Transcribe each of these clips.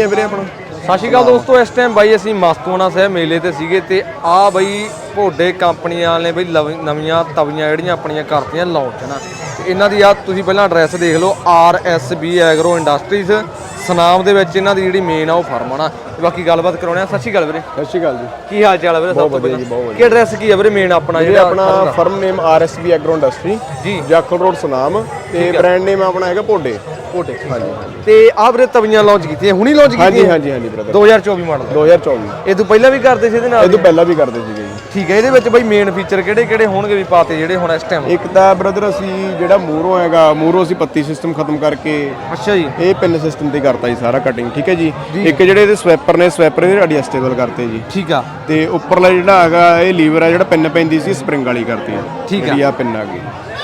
ਇਹ ਵੀਰੇ ਆਪਣਾ? ਸਤਿ ਸ਼੍ਰੀ ਅਕਾਲ ਦੋਸਤੋ ਇਸ ਟਾਈਮ ਬਾਈ ਅਸੀਂ ਮਸਤੂਆਣਾ ਸਾਹਿਬ ਮੇਲੇ ਤੇ ਸੀਗੇ ਤੇ ਆ ਬਈ ਭੋਡੇ ਕੰਪਨੀ ਵਾਲੇ ਨੇ ਬਈ ਨਵੀਆਂ ਤਵੀਆਂ ਜਿਹੜੀਆਂ ਆਪਣੀਆਂ ਕਰਤੀਆਂ ਲਾਂਚ ਨਾ। ਇਹਨਾਂ ਦੀ ਆ ਤੁਸੀਂ ਪਹਿਲਾਂ ਐਡਰੈਸ ਦੇਖ ਲਓ R S B agro industries Sunam ਦੇ ਵਿੱਚ ਇਹਨਾਂ ਦੀ ਜਿਹੜੀ ਮੇਨ ਆ ਉਹ ਫਰਮ ਆ ਨਾ। ਤੇ ਬਾਕੀ ਗੱਲਬਾਤ ਕਰਾਉਣੇ ਆ। ਸਤਿ ਸ਼੍ਰੀ ਅਕਾਲ ਵੀਰੇ। ਸਤਿ ਸ਼੍ਰੀ ਅਕਾਲ ਜੀ। ਕੀ ਹਾਲ ਚਾਲ ਆ ਵੀਰੇ ਸਭ ਤੋਂ ਵਧੀਆ ਜੀ, ਬਹੁਤ ਪਹਿਲਾਂ ਕੀ ਐਡਰੈਸ ਕੀ ਆ ਵੀਰੇ ਮੇਨ ਆਪਣਾ ਜਿਹੜਾ ਆਪਣਾ firm name RSB agro industry ji. Jakhal road Sunam ਤੇ ਬ੍ਰਾਂਡ ਨੇਮ ਆਪਣਾ ਹੈਗਾ ਭੋਡੇ। ਹਾਂਜੀ ਤੇ ਆ ਵੀਰੇ ਤਵੀਆਂ ਲਾਂਚ ਕੀਤੀਆਂ ਹੁਣੀ ਲਾਂਚ ਹਾਂਜੀ ਕੀਤੀਆਂ? ਹਾਂਜੀ ਹਾਂਜੀ ਬ੍ਰਦਰ 2024 ਮਾਡਲ 2024 ਇਹ ਤੋਂ ਪਹਿਲਾਂ ਵੀ ਕਰਦੇ ਸੀ ਇਹਦੇ ਨਾਲ? ਇਹ ਤੋਂ ਪਹਿਲਾਂ ਵੀ ਕਰਦੇ ਸੀਗੇ ਜੀ। ਠੀਕ ਹੈ ਇਹਦੇ ਵਿੱਚ ਬਈ ਮੇਨ ਫੀਚਰ ਕਿਹੜੇ ਕਿਹੜੇ ਹੋਣਗੇ ਵੀ ਪਾਤੇ ਜਿਹੜੇ ਹੁਣ ਇਸ ਟਾਈਮ ਇੱਕ ਤਾਂ ਬ੍ਰਦਰ ਅਸੀਂ ਜਿਹੜਾ ਮੂਰੋ ਹੈਗਾ ਮੂਰੋ ਅਸੀਂ ਪੱਤੀ ਸਿਸਟਮ ਖਤਮ ਕਰਕੇ ਅੱਛਾ ਜੀ। ਇਹ ਪਿੰਨ ਸਿਸਟਮ ਤੇ ਕਰਤਾ ਜੀ ਸਾਰਾ ਕਟਿੰਗ ਠੀਕ ਹੈ ਜੀ? ਇੱਕ ਜਿਹੜੇ ਇਹਦੇ ਸਵੈਪਰ ਨੇ ਸਵੈਪਰ ਇਹਦੇ ਐਡਜਸਟੇਬਲ ਕਰਤੇ ਜੀ। ਠੀਕ ਆ। ਤੇ ਉੱਪਰਲਾ ਜਿਹੜਾ ਹੈਗਾ ਇਹ ਲੀਵਰ ਹੈ ਜਿਹੜਾ ਪਿੰਨ ਪੈਂਦੀ ਸੀ ਸਪਰਿੰਗ ਵਾਲੀ ਕਰਤੀ ਠੀਕ ਆ। ਆ ਪਿੰਨ ਆ ਗਈ।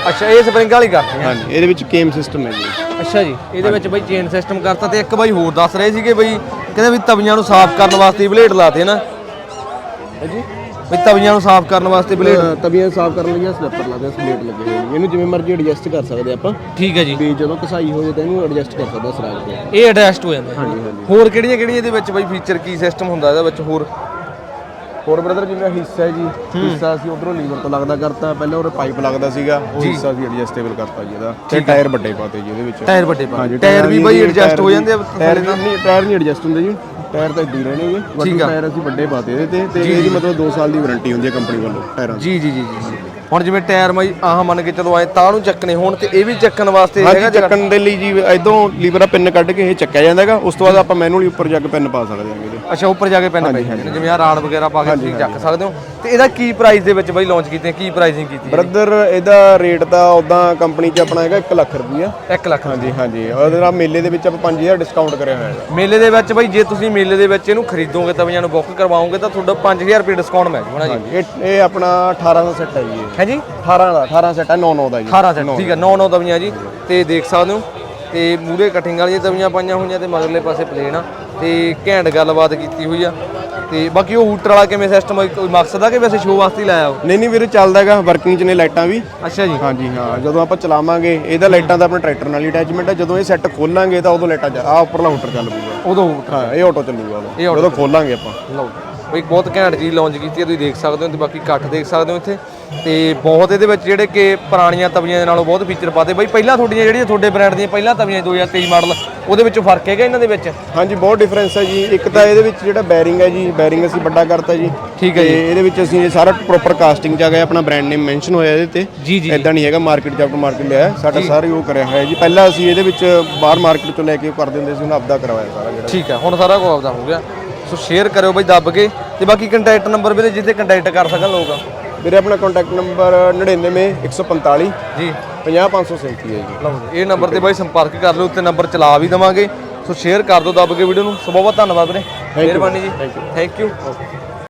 ਅੱਛਾ ਇਹ ਸਪਰਿੰਗ ਵਾਲੀ ਕਰਤੀ ਹੈ ਹਾਂਜੀ ਇਹਦੇ ਵਿੱਚ ਕੇਮ ਸਿਸਟਮ ਹੈ ਜੀ। ਅੱਛਾ ਜੀ ਇਹਦੇ ਵਿੱਚ ਬਈ ਚੇਨ ਸਿਸਟਮ ਕਰਤਾ ਤੇ ਇੱਕ ਬਾਈ ਹੋਰ ਦੱਸ ਰਹੇ ਸੀਗੇ ਬਈ ਕਹਿੰਦੇ ਵੀ ਤਵੀਆਂ ਨੂੰ ਸਾਫ਼ ਕਰਨ ਵਾਸਤੇ ਬਲੇਡ ਲਾਤੇ ਨਾ। ਜੀ ਵੀ ਤਵੀਆਂ ਨੂੰ ਸਾਫ਼ ਕਰਨ ਵਾਸਤੇ ਬਲੇਡ ਤਵੀਆਂ ਸਾਫ਼ ਕਰਨ ਲਈ ਸਲੈਪਰ ਲੱਗਦਾ ਸਲੇਟ ਲੱਗੇ ਹੋਏ ਨੇ। ਇਹਨੂੰ ਜਿਵੇਂ ਮਰਜ਼ੀ ਐਡਜਸਟ ਕਰ ਸਕਦੇ ਆਪਾਂ। ਠੀਕ ਹੈ ਜੀ। ਵੀ ਜਦੋਂ ਕਸਾਈ ਹੋ ਜਾਏ ਤਾਂ ਇਹਨੂੰ ਐਡਜਸਟ ਕਰ ਸਕਦਾ ਸਰਾਜ ਤੇ। ਇਹ ਐਡਜਸਟ ਹੋ ਜਾਂਦਾ। ਹਾਂਜੀ ਹਾਂਜੀ। ਹੋਰ ਕਿਹੜੀਆਂ ਕਿਹੜੀਆਂ ਇਹਦੇ ਵਿੱਚ ਬਈ ਫੀਚਰ ਕੀ ਸਿਸਟਮ ਹੁੰਦਾ ਇਹਦੇ ਵਿੱਚ ਹੋਰ? ਹੋਰ ਬ੍ਰਦਰ ਜਿਵੇਂ ਹਿੱਸਾ ਹੈ ਜੀ ਹਿੱਸਾ ਅਸੀਂ ਉਧਰੋਂ ਲੀਵਰ ਤੋਂ ਲੱਗਦਾ ਕਰਤਾ ਪਹਿਲਾਂ ਉਹ ਪਾਈਪ ਲੱਗਦਾ ਸੀਗਾ ਉਹ ਹਿੱਸਾ ਅਸੀਂ ਐਡਜਸਟੇਬਲ ਕਰਤਾ ਜੀ ਇਹਦਾ। ਤੇ ਟਾਇਰ ਵੱਡੇ ਪਾਤੇ ਜੀ ਉਹਦੇ ਵਿੱਚ। ਟਾਇਰ ਵੱਡੇ ਪਾ ਹਾਂਜੀ, ਟਾਇਰ ਵੀ ਬਈ ਐਡਜਸਟ ਹੋ ਜਾਂਦੇ ਆ ਟਾਇਰ ਨਹੀਂ ਟਾਇਰ ਨਹੀਂ ਐਡਜਸਟ ਹੁੰਦੇ ਜੀ। ਟਾਇਰ ਤਾਂ ਰਹਿਣਗੇ ਬਟ ਠੀਕ ਆ। ਟਾਇਰ ਅਸੀਂ ਵੱਡੇ ਪਾਤੇ ਇਹਦੇ ਤੇ ਤੇ ਇਹਦੀ ਮਤਲਬ 2 ਸਾਲ ਦੀ ਵਾਰੰਟੀ ਹੁੰਦੀ ਹੈ ਕੰਪਨੀ ਵੱਲੋਂ ਟਾਇਰਾਂ ਦੀ। ਜੀ ਜੀ ਜੀ ਜੀ। ਜੀ। ਹੁਣ ਜਿਵੇਂ ਟਾਇਰ ਮੈਂ ਆਹ ਮੰਨ ਕੇ ਚਲੋ ਐ ਤਾਂ ਨੂੰ ਚੱਕਣੇ ਹੋਣ ਤੇ ਇਹ ਵੀ ਚੱਕਣ ਵਾਸਤੇ ਹੈਗਾ? ਚੱਕਣ ਦੇ ਲਈ ਜੀ ਇਦੋਂ ਲੀਵਰ ਪਿੰਨ ਕੱਢ ਕੇ ਇਹ ਚੱਕਿਆ ਜਾਂਦਾ ਹੈਗਾ ਉਸ ਤੋਂ ਬਾਅਦ ਆਪਾਂ ਮੈਨੂਅਲੀ ਉੱਪਰ ਜਾ ਕੇ ਪਿੰਨ ਪਾ ਸਕਦੇ ਹਾਂ ਇਹਦੇ। ਅੱਛਾ ਉੱਪਰ ਜਾ ਕੇ ਪੈਨ ਪੈ ਜਾਂਦੇ ਨੇ ਜਿਵੇਂ ਆ ਰਾਡ ਵਗੈਰਾ ਪਾ ਕੇ ਤੁਸੀਂ ਚੱਕ ਸਕਦੇ ਹੋ। ਤੇ ਇਹਦਾ ਕੀ ਪ੍ਰਾਈਸ ਦੇ ਵਿੱਚ ਬਈ ਲਾਂਚ ਕੀਤੇ ਕੀ ਪ੍ਰਾਈਸਿੰਗ ਕੀਤੀ ਬ੍ਰਦਰ ਇਹਦਾ ਰੇਟ ਤਾਂ ਉਦਾਂ ਕੰਪਨੀ 'ਚ ਆਪਣਾ ਹੈਗਾ 1 ਲੱਖ ਰੁਪਈਆ। 1 ਲੱਖ ਹਾਂਜੀ ਹਾਂਜੀ। ਉਹਦੇ ਨਾਲ ਮੇਲੇ ਦੇ ਵਿੱਚ ਆਪਾਂ 5000 ਡਿਸਕਾਊਂਟ ਕਰਿਆ ਹੋਇਆ ਹੈਗਾ। ਮੇਲੇ ਦੇ ਵਿੱਚ ਬਈ ਜੇ ਤੁਸੀਂ ਮੇਲੇ ਦੇ ਵਿੱਚ ਇਹਨੂੰ ਖਰੀਦੋਗੇ ਤਵੀਆਂ ਨੂੰ ਬੁੱਕ ਕਰਵਾਓਗੇ ਤਾਂ ਤੁਹਾਡਾ 5000 ਰੁਪਏ ਡਿਸਕਾਊਂਟ ਮਿਲ ਜੂਗਾ ਜੀ ਇਹ ਇਹ ਆਪਣਾ 18 ਦਾ ਸੈੱਟ ਹੈ ਜੀ ਇਹ। ਹੈ ਜੀ 18 ਦਾ 18 ਸੈੱਟ ਹੈ 9 9 ਦਾ ਜੀ। 18 ਸੈਟ ਠੀਕ ਹੈ 9 9 ਤਵੀਆਂ ਜੀ। ਤੇ ਦੇਖ ਸਕਦੇ ਹੋ ਤੇ ਮੂਰੇ ਕਟਿੰਗ ਵਾਲੀਆਂ ਤਵੀਆਂ ਪਾਈਆਂ ਹੋਈਆਂ ਤੇ ਮਗਰਲੇ ਪਾਸੇ ਪਲੇਨ ਆ। ਤੇ ਘੈਂਟ ਗੱਲਬਾਤ ਕੀਤੀ ਹੋਈ ਆ। ਤੇ ਬਾਕੀ ਉਹ ਹੂਟਰ ਵਾਲਾ ਕਿਵੇਂ ਸਿਸਟਮ ਕੋਈ ਮਕਸਦ ਆ ਕਿ ਵੈਸੇ ਸ਼ੋਅ ਵਾਸਤੇ ਹੀ ਲਾਇਆ ਉਹ ਨਹੀਂ ਨਹੀਂ ਵੀਰੇ ਚੱਲਦਾ ਹੈਗਾ ਵਰਕਿੰਗ 'ਚ ਨੇ ਲਾਈਟਾਂ ਵੀ। ਅੱਛਾ ਜੀ। ਹਾਂਜੀ ਹਾਂ ਜਦੋਂ ਆਪਾਂ ਚਲਾਵਾਂਗੇ ਇਹਦਾ ਲਾਈਟਾਂ ਦਾ ਆਪਣੇ ਟਰੈਕਟਰ ਨਾਲ ਹੀ ਅਟੈਚਮੈਂਟ ਹੈ ਜਦੋਂ ਇਹ ਸੈੱਟ ਖੋਲਾਂਗੇ ਤਾਂ ਉਦੋਂ ਲਾਈਟਾਂ ਆ ਉੱਪਰਲਾ ਹੂਟਰ ਚੱਲ ਪੂਗਾ ਉਦੋਂ ਹਾਂ ਇਹ ਆਟੋ ਚੱਲੂਗਾ ਉਦੋਂ। ਜਦੋਂ ਖੋਲਾਂਗੇ ਆਪਾਂ। ਲਓ। ਬਈ ਬਹੁਤ ਘੈਂਟ ਚੀਜ਼ ਲਾਂਚ ਕੀਤੀ ਹੈ ਤੁਸੀਂ ਦੇਖ ਸਕਦੇ ਹੋ ਤੇ ਬਾਕੀ ਇਕੱਠ ਦੇਖ ਸਕਦੇ ਹੋ ਇੱਥੇ। ਤੇ ਬਹੁਤ ਇਹਦੇ ਵਿੱਚ ਜਿਹੜੇ ਕਿ ਪੁਰਾਣੀਆਂ ਤਵੀਆਂ ਦੇ ਨਾਲੋਂ ਬਹੁਤ ਫੀਚਰ ਪਾਤੇ। ਬਈ ਪਹਿਲਾਂ ਤੁਹਾਡੀਆਂ ਜਿਹੜੀਆਂ ਤੁਹਾਡੇ ਬ੍ਰਾਂਡ ਦੀਆਂ ਪਹਿਲਾਂ ਤਵੀਆਂ 2023 ਮਾਡਲ ਉਹਦੇ ਵਿੱਚੋਂ ਫ਼ਰਕ ਹੈਗਾ ਇਹਨਾਂ ਦੇ ਵਿੱਚ? ਹਾਂਜੀ ਬਹੁਤ ਡਿਫਰੈਂਸ ਹੈ ਜੀ। ਇੱਕ ਤਾਂ ਇਹਦੇ ਵਿੱਚ ਜਿਹੜਾ ਬੈਰਿੰਗ ਹੈ ਜੀ ਬੈਰਿੰਗ ਅਸੀਂ ਵੱਡਾ ਕਰਤਾ ਜੀ। ਠੀਕ ਹੈ ਤੇ ਇਹਦੇ ਵਿੱਚ ਅਸੀਂ ਇਹ ਸਾਰਾ ਪ੍ਰੋਪਰ ਕਾਸਟਿੰਗ ਚ ਆ ਗਿਆ ਆਪਣਾ ਬ੍ਰਾਂਡ ਨੇਮ ਮੈਂਸ਼ਨ ਹੋਇਆ ਇਹਦੇ ਤੇ। ਜੀ ਜੀ ਇਦਾਂ ਨਹੀਂ ਹੈਗਾ ਮਾਰਕੀਟ ਚ ਮਾਰਕੀਟ ਲਿਆ। ਸਾਡਾ ਸਾਰਾ ਉਹ ਕਰਿਆ ਹੋਇਆ ਜੀ। ਪਹਿਲਾਂ ਅਸੀਂ ਇਹਦੇ ਵਿੱਚ ਬਾਹਰ ਮਾਰਕੀਟ ਚੋਂ ਲੈ ਕੇ ਕਰ ਦਿੰਦੇ ਸੀ ਹੁਣ ਆਪਦਾ ਕਰਵਾਇਆ ਸਾਰਾ ਜਿਹੜਾ। ਠੀਕ ਹੈ ਹੁਣ ਸਾਰਾ ਕੁਝ ਆਪਦਾ ਹੋ ਗਿਆ। ਸੋ ਸ਼ੇਅਰ ਕਰਿਓ ਬਈ ਦੱਬ ਕੇ। ਤੇ ਬਾਕੀ ਕੰਟੈਕਟ ਨੰਬਰ ਵੀ ਜਿੱਤੇ ਕੰਟੈਕਟ ਕਰ ਸਕਣ ਲੋਕ। ਵੀਰੇ ਆਪਣਾ ਕੰਟੈਕਟ ਨੰਬਰ 99 145 ਜੀ। 50537 ਹੈ ਜੀ। ਲਓ ਜੀ, ਇਹ ਨੰਬਰ ਤੇ ਬਾਈ ਸੰਪਰਕ ਕਰ ਲਓ ਉੱਤੇ ਨੰਬਰ ਚਲਾ ਵੀ ਦਵਾਂਗੇ। ਸੋ ਸ਼ੇਅਰ ਕਰ ਦਿਓ ਦੱਬ ਕੇ ਵੀਡੀਓ ਨੂੰ। ਸੋ ਬਹੁਤ ਬਹੁਤ ਧੰਨਵਾਦ ਵੀਰੇ। ਮਿਹਰਬਾਨੀ ਜੀ। Thank you